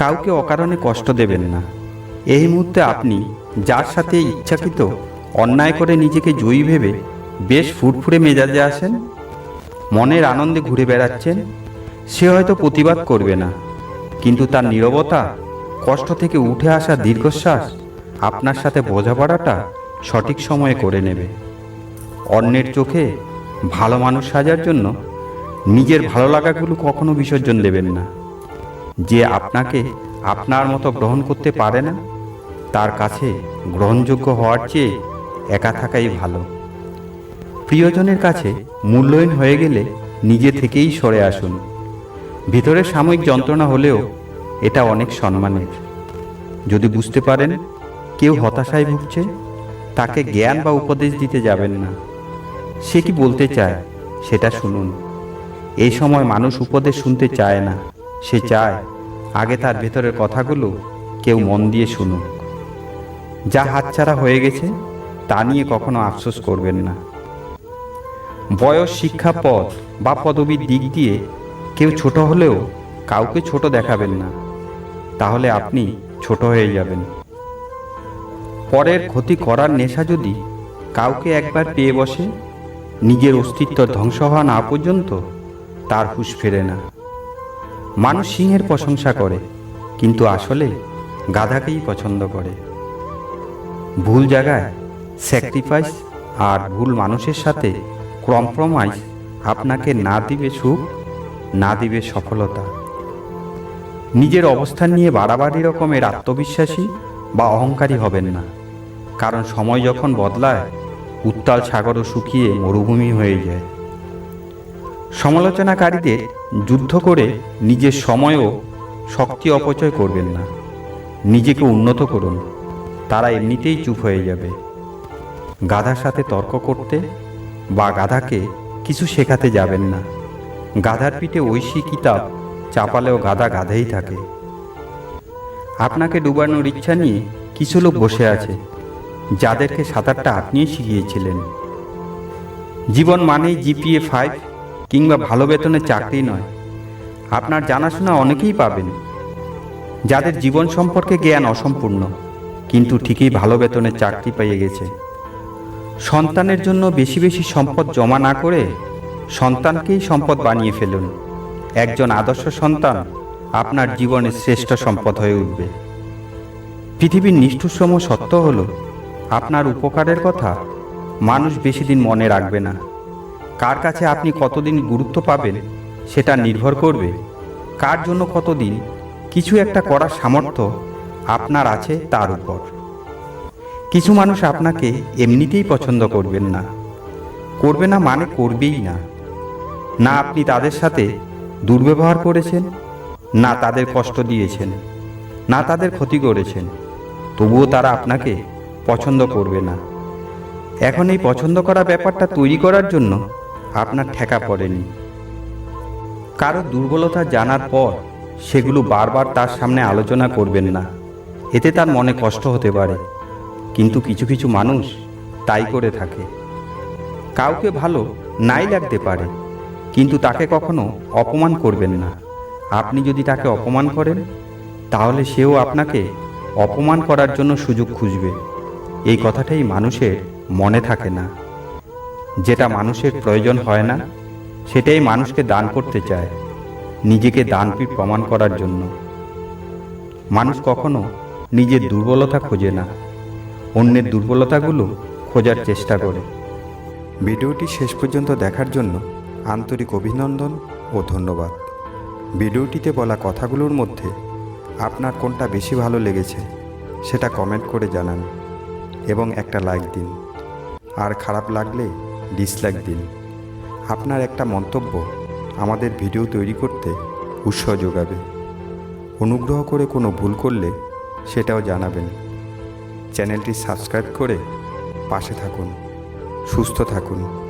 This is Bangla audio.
কাউকে অকারণে কষ্ট দেবেন না। এই মুহূর্তে আপনি যার সাথে ইচ্ছাকৃত অন্যায় করে নিজেকে জয়ী ভেবে বেশ ফুরফুরে মেজাজে আসেন, মনের আনন্দে ঘুরে বেড়াচ্ছেন, সে হয়তো প্রতিবাদ করবে না। কিন্তু তার নীরবতা, কষ্ট থেকে উঠে আসা দীর্ঘশ্বাস আপনার সাথে বোঝাপড়াটা সঠিক সময়ে করে নেবে। অন্যের চোখে ভালো মানুষ সাজার জন্য নিজের ভালো লাগাগুলো কখনো বিসর্জন দেবেন না। যে আপনাকে আপনার মতো গ্রহণ করতে পারে না, তার কাছে গ্রহণযোগ্য হওয়ার চেয়ে একা থাকাই ভালো। প্রিয়জনের কাছে মূল্যহীন হয়ে গেলে নিজে থেকেই সরে আসুন। ভিতরে সাময়িক যন্ত্রণা হলেও এটা অনেক সম্মানের। যদি বুঝতে পারেন কেউ হতাশায় ভুগছে, তাকে জ্ঞান বা উপদেশ দিতে যাবেন না। সে কি বলতে চায়, সেটা শুনুন। এই সময় মানুষ উপদেশ শুনতে চায় না। সে চায় আগে তার ভেতরের কথাগুলো কেউ মন দিয়ে শুনুক। যা হাতছাড়া হয়ে গেছে তা নিয়ে কখনো আফসোস করবেন না। বয়স শিক্ষা পদ বা পদবীর দিক দিয়ে কেউ ছোট হলেও কাউকে ছোট দেখাবেন না। তাহলে আপনি ছোট হয়ে যাবেন। পরের ক্ষতি করার নেশা যদি কাউকে একবার পেয়ে বসে নিজের অস্তিত্ব ধ্বংস হওয়া না পর্যন্ত তার হুঁশ ফেরে না। মানুষ সিংহের প্রশংসা করে, কিন্তু আসলে গাধাকেই পছন্দ করে। ভুল জায়গায় স্যাক্রিফাইস আর ভুল মানুষের সাথে কম্প্রোমাইজ আপনাকে না দিবে সুখ, না দিবে সফলতা। নিজের অবস্থান নিয়ে বাড়াবাড়ি রকমের আত্মবিশ্বাসী বা অহংকারী হবেন না, কারণ সময় যখন বদলায়, উত্তাল সাগরও শুকিয়ে মরুভূমি হয়ে যায়। সমালোচনাকারীদের যুদ্ধ করে নিজের সময়ও শক্তি অপচয় করবেন না। নিজেকে উন্নত করুন। তারা এমনিতেই চুপ হয়ে যাবে। গাধার সাথে তর্ক করতে বা গাধাকে কিছু শেখাতে যাবেন না। গাধার পিঠে ঐশী কিতাব চাপালেও গাধা গাধেই থাকে। আপনাকে ডুবানোর ইচ্ছা নিয়ে কিছু লোক বসে আছে, যাদেরকে সাঁতারটা আপনিই শিখিয়েছিলেন। জীবন মানেই জিপিএ ফাইভ কিংবা ভালো বেতনের চাকরি নয়। আপনার জানাশোনা অনেকেই পাবেন, যাদের জীবন সম্পর্কে জ্ঞান অসম্পূর্ণ, কিন্তু ঠিকই ভালো বেতনের চাকরি পেয়ে গেছে। সন্তানের জন্য বেশি বেশি সম্পদ জমা না করে সন্তানকেই সম্পদ বানিয়ে ফেলুন। একজন আদর্শ সন্তান আপনার জীবনের শ্রেষ্ঠ সম্পদ হয়ে উঠবে। পৃথিবীর নিষ্ঠুরসম সত্য হল, আপনার উপকারের কথা মানুষ বেশি দিন মনে রাখবে না। কার কাছে আপনি কতদিন গুরুত্ব পাবেন সেটা নির্ভর করবে। কার জন্য কতদিন, কিছু একটা করার সামর্থ্য আপনার আছে তার উপর। কিছু মানুষ আপনাকে এমনিতেই পছন্দ করবেন না। করবে না মানে করবেই না। না আপনি তাদের সাথে দুর্ব্যবহার করেছেন, না তাদের কষ্ট দিয়েছেন, না তাদের ক্ষতি করেছেন, তবুও তারা আপনাকে পছন্দ করবে না। এখন এই পছন্দ করা ব্যাপারটা তৈরি করার জন্য আপনার ঠেকা পড়েনি। কারও দুর্বলতা জানার পর সেগুলো বারবার তার সামনে আলোচনা করবেন না। এতে তার মনে কষ্ট হতে পারে। কিন্তু কিছু কিছু মানুষ তাই করে থাকে। কাউকে ভালো নাই লাগতে পারে, কিন্তু তাকে কখনো অপমান করবেন না। আপনি যদি তাকে অপমান করেন, তাহলে সেও আপনাকে অপমান করার জন্য সুযোগ খুঁজবে। এই কথাটাই মানুষের মনে থাকে না। যেটা মানুষের প্রয়োজন হয় না, সেটাই মানুষকে দান করতে চায়, নিজেকে দানপীঠ প্রমাণ করার জন্য। মানুষ কখনো নিজের দুর্বলতা খোঁজে না, অন্যের দুর্বলতাগুলো খোঁজার চেষ্টা করে। ভিডিওটি শেষ পর্যন্ত দেখার জন্য আন্তরিক অভিনন্দন ও ধন্যবাদ। ভিডিওটিতে বলা কথাগুলোর মধ্যে আপনার কোনটা বেশি ভালো লেগেছে, সেটা কমেন্ট করে জানান এবং একটা লাইক দিন। আর খারাপ লাগলে ডিসলাইক দিন। আপনার একটা মন্তব্য আমাদের ভিডিও তৈরি করতে উৎসাহ যোগাবে। অনুগ্রহ করে কোনো ভুল করলে সেটাও জানাবেন। চ্যানেলটি সাবস্ক্রাইব করে পাশে থাকুন। সুস্থ থাকুন।